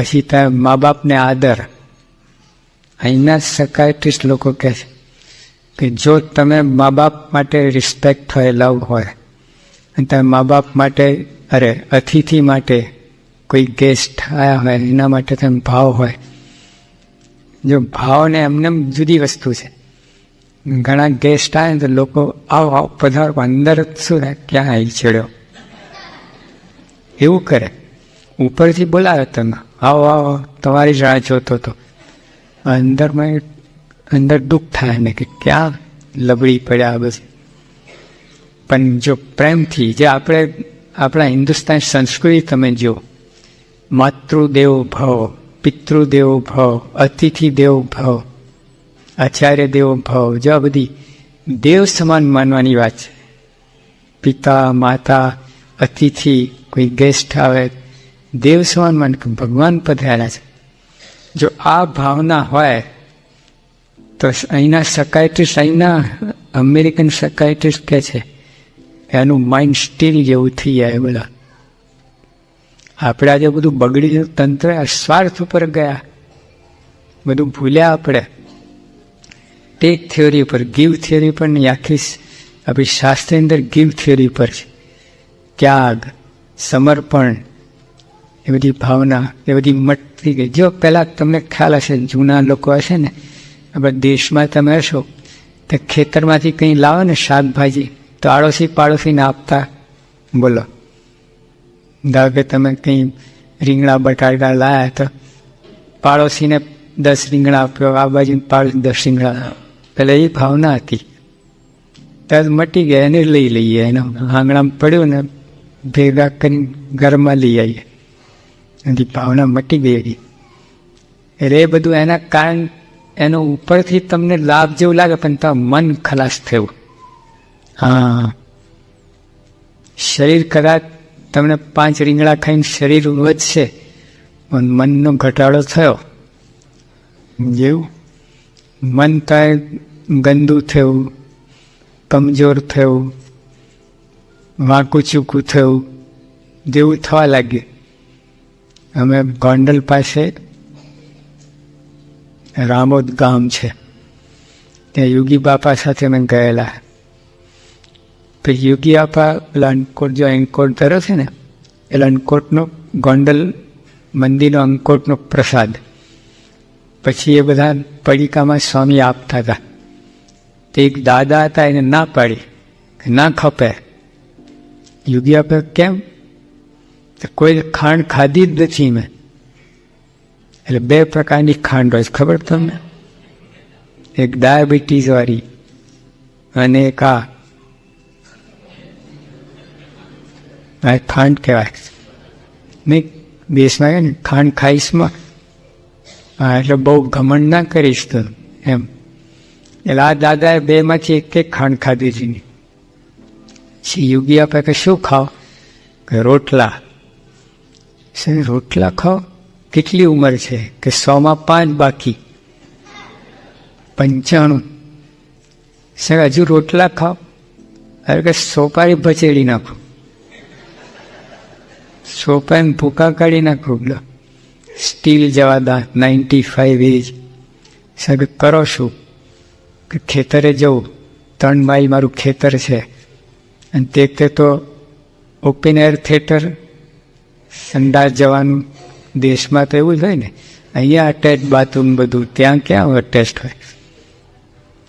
પછી ત્યાં મા બાપને આદર. અહીંના સકાયટ્રિસ્ટ લોકો કહે છે કે જો તમે મા બાપ માટે રિસ્પેક્ટ હોય લવ હોય, અને તમે મા બાપ માટે, અરે, અતિથિ માટે કોઈ ગેસ્ટ આવ્યા હોય, એના માટે તમે ભાવ હોય, જો ભાવ ને એમને એમ જુદી વસ્તુ છે. ઘણા ગેસ્ટ આવે તો લોકો આવો આવો, પધારો, અંદર શું ક્યાં આવી છેડ્યો એવું કરે. ઉપરથી બોલાવે તમે. આવો આવો, તમારી જ રાહ જોતો હતો અંદરમાં અંદર દુઃખ થાય ને કે ક્યાં લબડી પડ્યા બસ પણ જો પ્રેમથી, જે આપણે, આપણા હિન્દુસ્તાન સંસ્કૃતિ તમે જો માતૃદેવ ભવ, પિતૃદેવ ભવ, અતિથિ દેવ ભવ, આચાર્ય દેવ ભવ, જો આ બધી દેવ સમાન માનવાની વાત છે. પિતા, માતા, અતિથિ, કોઈ ગેસ્ટ આવે દેવ સમાન ભગવાન પધાર્યા છે. જો આ ભાવના હોય, તો અહીંના સકાયટ્રિસ્ટ અહીંના અમેરિકન સકાયટ્રિસ્ટ કે છે, એનું માઇન્ડ સ્ટીલ જેવું થઈ જાય બધા. આપણે આજે બધું બગડી ગયું તંત્ર સ્વાર્થ ઉપર ગયા, બધું ભૂલ્યા આપણે. ટેક થિયોરી ઉપર ગીવ થિયોરી પર નહીં, આખી આપણી શાસ્ત્રની અંદર ગીવ થિયોરી પર છે. ત્યાગ, સમર્પણ એ બધી ભાવના, એ બધી મટતી ગઈ. જો પહેલાં તમને ખ્યાલ હશે, જૂના લોકો હશે ને, આપણા દેશમાં તમે હશો, તો ખેતરમાંથી કંઈ લાવો ને શાકભાજી, તો આડોશી પાડોશીને આપતા. બોલો. ધારો કે તમે કંઈ રીંગણા બટાટા લાયા, તો પાડોશીને દસ રીંગણા આપ્યો, આ બાજુ પાડોશી દસ રીંગણા પહેલાં એ ભાવના હતી. ત્યારે મટી ગયા, એને લઈ લઈએ, એને આંગણામાં પડ્યું ને, ભેગા કરીને ઘરમાં લઈ આવીએ. એની ભાવના મટી ગઈ હતી. એટલે એ બધું એના કારણ, એનો ઉપરથી તમને લાભ જેવું લાગે, પણ તમારું મન ખલાસ થયું. હા. શરીર કદાચ તમને પાંચ રીંગણા ખાઈને શરીર વધશે, પણ મનનો ઘટાડો થયો. જેવું? મન તાય ગંદુ થયું, કમજોર થયું, વાંકું ચૂકું થયું, જેવું થવા લાગ્યું. અમે ગોંડલ પાસે રામોદ ગામ છે. ત્યાં યોગી બાપા સાથે અમે ગયેલા. પછી યોગી બાપા પેલા અંકોટ જો અંકોટ ધરો છે ને એટલે અંકોટનો ગોંડલ મંદિરનો અંકોટનો પ્રસાદ. પછી એ બધા પડીકામાં સ્વામી આપતા હતા. તે એક દાદા હતા, એને ના પાડી, ના ખપે. યોગી આપે કેમ કોઈ ખાંડ ખાધી જ નથી મેં. એટલે બે પ્રકારની ખાંડ હોય ખબર તમને? એક ડાયાબિટીસ વાળી અને એક આ. ખાંડ કહેવાય. મેં દેશમાં કહે ને ખાંડ ખાઈશમાં હા, એટલે બહુ ઘમંડ ના કરીશ તો એમ. એટલે આ દાદાએ બેમાંથી એક એક ખાંડ ખાધી હતી પછી યોગી આપે કે શું ખાઓ કે રોટલા. સર રોટલા ખાઓ. કેટલી ઉંમર છે કે સોમાં પાંચ બાકી? પંચાણું. સર, હજુ રોટલા ખાઓ. અરે કે સોપારી ભચેડી નાખો. સોપાઈને ભૂકા કાઢી નાખો. લો. સ્ટીલ જવા દા, નાઇન્ટી ફાઈવ એજ સર કરો શું? કે ખેતરે જવું. ત્રણ માઇલ મારું ખેતર છે. અને તે તો ઓપન એર થિયેટર સંડાસ જવાનું દેશમાં તો એવું જ હોય ને. અહીંયા અટેચ બાથરૂમ બધું, ત્યાં ક્યાં અટેચ હોય?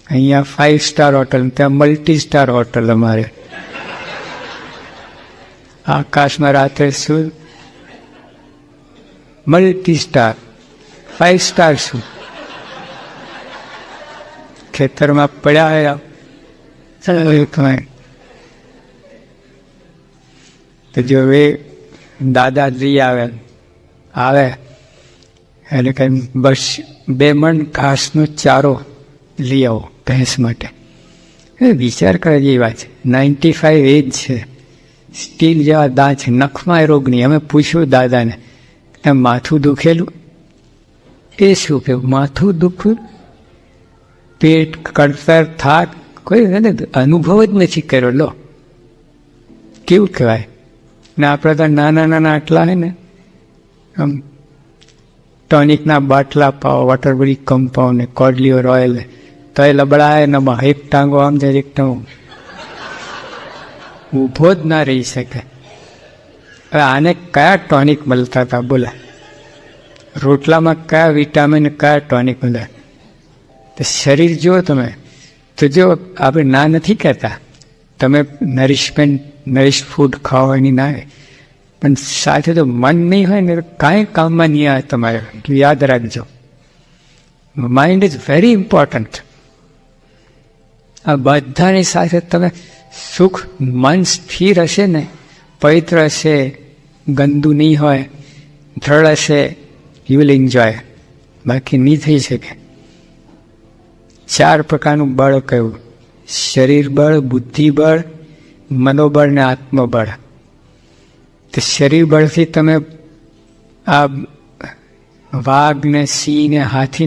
અહીંયા ફાઇવ સ્ટાર હોટલ ત્યાં મલ્ટી સ્ટાર હોટલ અમારે. આકાશમાં રાત્રે શું? મલ્ટી સ્ટાર ફાઇવ સ્ટાર શું? ખેતરમાં પડ્યા હોય તો જો એ દાદાજી આવે આવે. એટલે કંઈ બસ બે મણ ઘાસનો ચારો લઈ આવો ભેંસ માટે. એ વિચાર કરે એ વાત નાઇન્ટી ફાઈવ એજ છે. સ્ટીલ જેવા દાંત છે. નખમાં રોગ નહીં. અમે પૂછ્યું દાદાને એમ માથું દુખેલું? એ શું કે, માથું દુખ્યું પેટ કડતર થાક? કોઈ અનુભવ જ નથી કર્યો. લો. કેવું કહેવાય? ને, આપણે તો નાના નાના આટલા હે ને. આમ ટોનિકના બાટલા પાવ વોટરબરી કમ્પાઉન્ડ ને કોડલીઓ રોયલ તો એ લબડાય નમા એક ટાંગો આમ જાય એક ટાંગો ઊભો જ ના રહી શકે. હવે આને કયા ટોનિક મળતા હતા, બોલા. રોટલામાં કયા વિટામિન કયા ટોનિક મળે? તો શરીર જુઓ તમે. તો જો આપણે ના નથી કહેતા તમે નરિશમેન્ટ નરિશ ફૂડ ખાઓ એની ના પણ સાથે તો મન નહીં હોય ને કાંઈ કામમાં નહીં આવે તમારે. યાદ રાખજો. માઇન્ડ ઇઝ વેરી ઇમ્પોર્ટન્ટ આ બધાની સાથે તમે સુખ, મન સ્થિર હશે ને, પવિત્ર હશે, ગંદુ નહીં હોય ધ્રળ હશે યુ વિલ એન્જોય બાકી નહીં થઈ શકે. ચાર પ્રકારનું બળ કયું? શરીર બળ બુદ્ધિ બળ મનોબળ ને આત્મબળ. તો શરીર બળથી તમે આ વાઘ ને સિંહ ને હાથી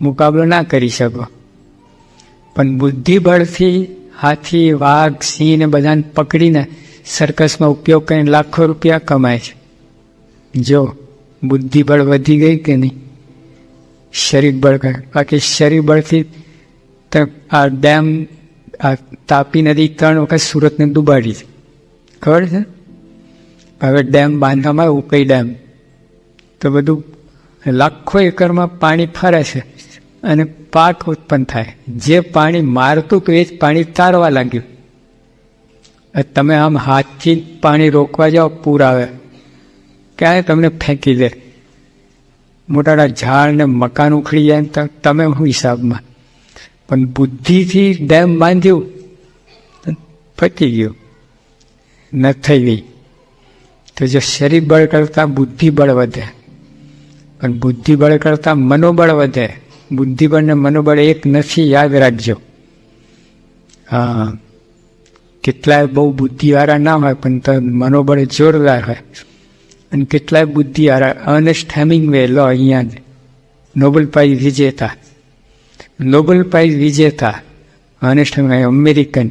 મુકાબલો ના કરી શકો. પણ બુદ્ધિ બળથી હાથી, વાઘ, સિંહ ને બધાને પકડીને સર્કસમાં ઉપયોગ કરીને લાખો રૂપિયા કમાય છે. જો બુદ્ધિ બળ વધી ગઈ કે નહીં? શરીર બળ બાકી શરીર બળથી આ ડેમ આ તાપી નદી ત્રણ વખત સુરતને ડૂબાડી છે. ખબર છે? હવે ડેમ બાંધવામાં આવ્યું કઈ ડેમ? તો બધું લાખો એકરમાં પાણી ફરે છે અને પાક ઉત્પન્ન થાય. જે પાણી મારતું હતું એ જ પાણી તારવા લાગ્યું. તમે આમ હાથથી પાણી રોકવા જાઓ, પૂર આવે. ક્યાંય તમને ફેંકી દે. મોટા મોટા ઝાડ ને મકાન ઉખડી જાય તમે હું હિસાબમાં? પણ બુદ્ધિથી ડેમ બાંધ્યું ફટી ગયું. ન થઈ ગઈ. તો જો શરીર બળ કરતાં બુદ્ધિબળ વધે. પણ બુદ્ધિબળ કરતાં મનોબળ વધે. બુદ્ધિબળ ને મનોબળ એક નથી, યાદ રાખજો. હા. કેટલાય બહુ બુદ્ધિવાળા ના હોય, પણ તો મનોબળ જોરદાર હોય. અને કેટલાય બુદ્ધિવાળા અર્નેસ્ટ હેમિંગવે લો અહીંયા નોબેલ પ્રાઇઝ વિજેતા નોબેલ પ્રાઇઝ વિજેતા અર્નેસ્ટ હેમિંગ અમેરિકન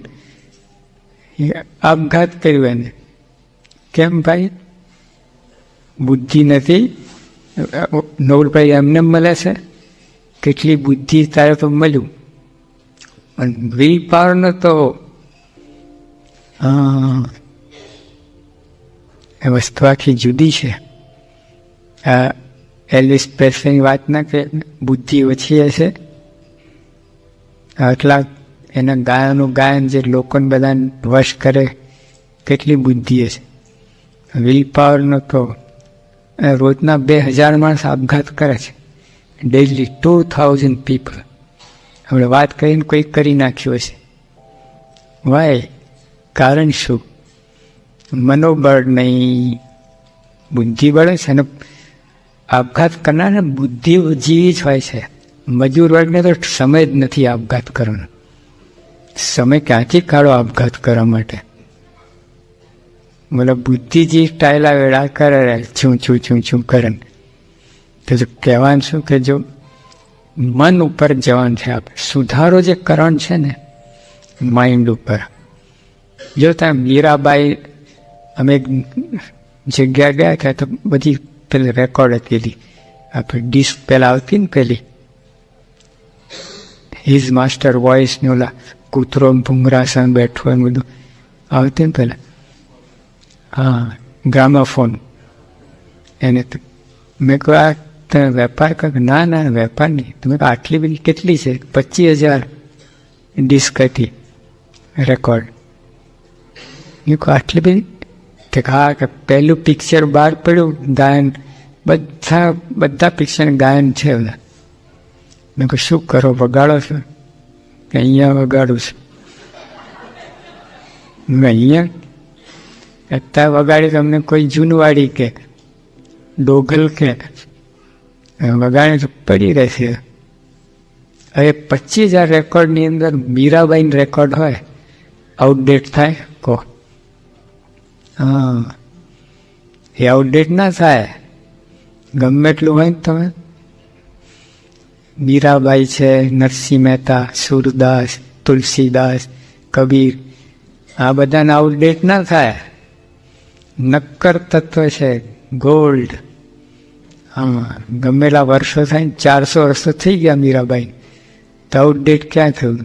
આપઘાત કર્યો એને. કેમ ભાઈ? બુદ્ધિ નથી. નોબેલ પ્રાઇઝ એમને મળે છે? કેટલી બુદ્ધિ તારે તો મળ્યું? પણ વિલ પાવરનો તો એ વસ્તુ આખી જુદી છે. આ એલવિસ પ્રેસની વાત ના કે બુદ્ધિ ઓછી હશે. આટલા એના ગાયનું ગાયન જે લોકોને બધાને વશ કરે, કેટલી બુદ્ધિ હશે. વિલ પાવરનો તો રોજના બે હજાર માણસ આપઘાત કરે છે. ડેઇલી ટુ થાઉઝન્ડ પીપલ આપણે વાત કરીને કોઈ કરી નાખ્યું હશે. વાય કારણ શું? મનોબળ નહીં, બુદ્ધિબળ છે અને આપઘાત કરનારને બુદ્ધિજીવી જ હોય છે. મજૂર વર્ગને તો સમય જ નથી આપઘાત કરવાનો. સમય ક્યાંથી કાઢો આપઘાત કરવા માટે? મતલબ બુદ્ધિજી ટાયલા વેળા કરે છું છું છું છું કરે. તો જો કહેવાનું શું કે જો મન ઉપર જવાનું છે આપણે સુધારો જે કરણ છે ને માઇન્ડ ઉપર. જો ત્યાં મીરાબાઈ, અમે જગ્યા ગયા હતા, તો બધી પેલી રેકોર્ડ હતી. આપણે ડિસ્ક પહેલાં આવતી ને પેલી. હિઝ માસ્ટર વોઇસ ને ઓલા કૂતરો ભૂંગરાસન બેઠો એમ બધું આવતી ને પહેલાં હા ગ્રામાફોન એને મેં કહ્યું આ તમે વેપાર કર ના ના વેપાર નહીં તમે આટલી બધી કેટલી છે પચીસ હજાર ડિસ્ક હતી રેકોર્ડ મેં કહું આટલી બધી કે હા કે પહેલું પિક્ચર બહાર પડ્યું ગાયન બધા બધા પિક્ચર ગાયન છે બધા મેં કહું શું કરો, વગાડો છો? કે અહીંયા વગાડું છું. મેં અહીંયા? અત્યારે વગાડી તમને કોઈ જૂનવાડી કે, ડોગલ કે વગાડે તો પડી રહેશે. હવે પચીસ હજાર રેકોર્ડની અંદર મીરાબાઈન રેકોર્ડ હોય, આઉટડેટ થાય, કહો. હા. એ આઉટડેટ ના થાય. ગમે એટલું હોય ને તમે. મીરાબાઈ છે, નરસિંહ મહેતા, સુરદાસ, તુલસીદાસ, કબીર. આ બધાને આઉટડેટ ના થાય. નક્કર તત્વ છે ગોલ્ડ હા ગમેલા વર્ષો થાય ને ચારસો વર્ષો થઈ ગયા મીરાબાઈ. તો આઉટડેટ ક્યાં થયું?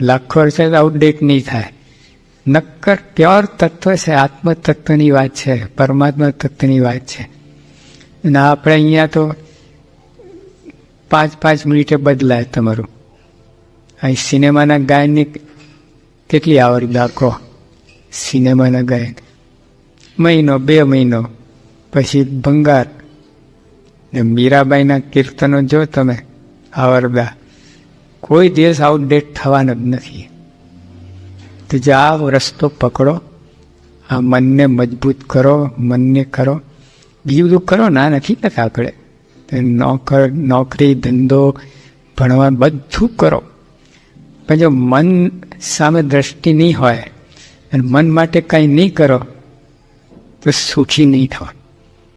લાખો વર્ષે તો આઉટડેટ નહીં થાય. નક્કર પ્યોર તત્વ છે આત્મ તત્વની વાત છે, પરમાત્મા તત્વની વાત છે. અને આપણે અહીંયા તો પાંચ પાંચ મિનિટે બદલાય તમારું. અહીં સિનેમાના ગાયનની કેટલી આવરી દાખો સિનેમાના ગાયન. મહિનો, બે મહિનો, પછી ભંગાર. ને મીરાબાઈના કીર્તનો જો તમે આવરદા કોઈ દિવસ આઉટડેટ થવાનો જ નથી. તો જાઓ રસ્તો પકડો, આ મનને મજબૂત કરો, મનને કરો. બીજું બધું કરો, ના, નથી કરતા આપણે. નોકર નોકરી, ધંધો ભણવા બધું કરો. પણ જો મન સામે દ્રષ્ટિ નહીં હોય અને મન માટે કાંઈ નહીં કરો, તો સુખી નહીં થવા